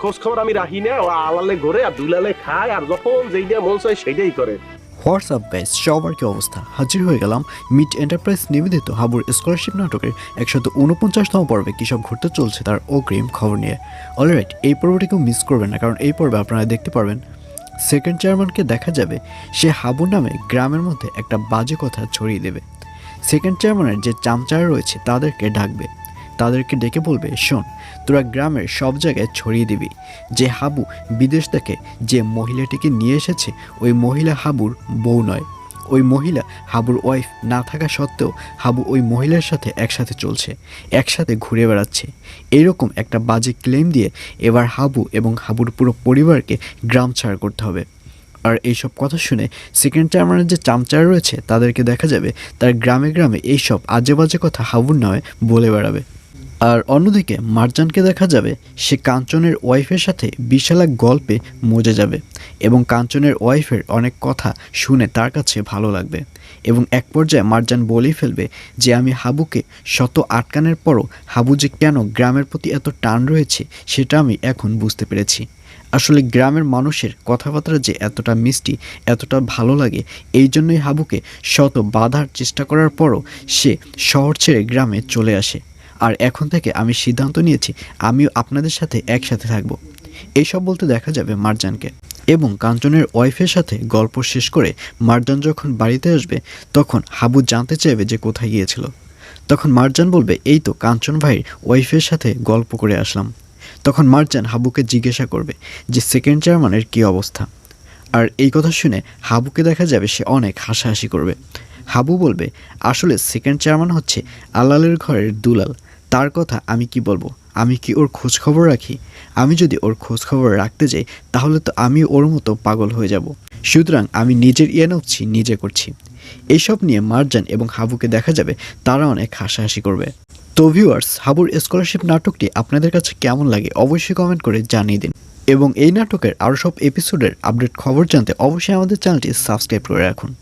খোঁজ খবর আমি রাখি না, ও আলালে ঘরে আর দুলালে খায় আর যখন যেইটা মন চায় সেইটাই করে। হোয়াটসঅ্যাপ গাইস সবার কি অবস্থা? হাজির হয়ে গেলাম মিড এন্টারপ্রাইজ নিবেদিত হাবুর স্কলারশিপ নাটকের একশত উনপঞ্চাশতম পর্বে কী সব ঘুরতে চলছে তার অগ্রিম খবর নিয়ে। অলরাইট এই পর্বটি কেউ মিস করবেন না, কারণ এই পর্বে আপনারা দেখতে পারবেন সেকেন্ড চেয়ারম্যানকে দেখা যাবে, সে হাবুর নামে গ্রামের মধ্যে একটা বাজে কথা ছড়িয়ে দেবে। সেকেন্ড চেয়ারম্যানের যে চামচারা রয়েছে, তাদেরকে ডাকবে। তাদেরকে ডেকে বলবে, শোন, তোরা গ্রামের সব জায়গায় ছড়িয়ে দিবি। যে হাবু বিদেশ থেকে যে মহিলাটিকে নিয়ে এসেছে, ওই মহিলা হাবুর বউ নয়। ওই মহিলা হাবুর ওয়াইফ না থাকা সত্ত্বেও হাবু ওই মহিলার সাথে একসাথে চলছে, একসাথে ঘুরে বেড়াচ্ছে। এরকম একটা বাজে ক্লেম দিয়ে এবার হাবু এবং হাবুর পুরো পরিবারকে গ্রাম ছাড় করতে হবে। আর এইসব কথা শুনে সেকেন্ড চেয়ারম্যানের যে চামচার রয়েছে, তাদেরকে দেখা যাবে তার গ্রামে গ্রামে এইসব আজে বাজে কথা হাবুর নামে বলে বেড়াবে। আর অন্যদিকে মার্জানকে দেখা যাবে সে কাঞ্চনের ওয়াইফের সাথে বিশাল গল্পে মজে যাবে এবং কাঞ্চনের ওয়াইফের অনেক কথা শুনে তার কাছে ভালো লাগবে এবং এক পর্যায়ে মার্জান বলেই ফেলবে যে আমি হাবুকে শত আটকানের পরও হাবু যে কেন গ্রামের প্রতি এত টান রয়েছে সেটা আমি এখন বুঝতে পেরেছি। আসলে গ্রামের মানুষের কথাবার্তা যে এতটা মিষ্টি, এতটা ভালো লাগে, এই জন্যই হাবুকে শত বাধার চেষ্টা করার পরও সে শহর ছেড়ে গ্রামে চলে আসে। আর এখন থেকে আমি সিদ্ধান্ত নিয়েছি, আমিও আপনাদের সাথে একসাথে থাকব। এইসব বলতে দেখা যাবে মারজানকে এবং কাঞ্চনের ওয়াইফের সাথে গল্প শেষ করে মারজান যখন বাড়িতে আসবে, তখন হাবু জানতে চাইবে যে কোথায় গিয়েছিল। তখন মারজান বলবে, এই তো কাঞ্চন ভাইয়ের ওয়াইফের সাথে গল্প করে আসলাম। তখন মারজান হাবুকে জিজ্ঞাসা করবে যে, সেকেন্ড চেয়ারম্যানের কী অবস্থা? আর এই কথা শুনে হাবুকে দেখা যাবে সে অনেক হাসাহাসি করবে। হাবু বলবে, আসলে সেকেন্ড চেয়ারম্যান হচ্ছে আলালের ঘরের দুলাল। তার কথা আমি কি বলব? আমি কি ওর খোঁজ খবর রাখি? আমি যদি ওর খোঁজ খবর রাখতে যাই, তাহলে তো আমি ওর মতো পাগল হয়ে যাব। সুতরাং আমি নিজের ইয়ে নচ্ছি নিজে করছি। এইসব নিয়ে মারজান এবং হাবুকে দেখা যাবে, তারা অনেক হাসাহাসি করবে। তো ভিউয়ার্স হাবুর স্কলারশিপ নাটকটি আপনাদের কাছে কেমন লাগে অবশ্যই কমেন্ট করে জানিয়ে দিন। এবং এই নাটকের আরও সব এপিসোডের আপডেট খবর জানতে অবশ্যই আমাদের চ্যানেলটি সাবস্ক্রাইব করে রাখুন।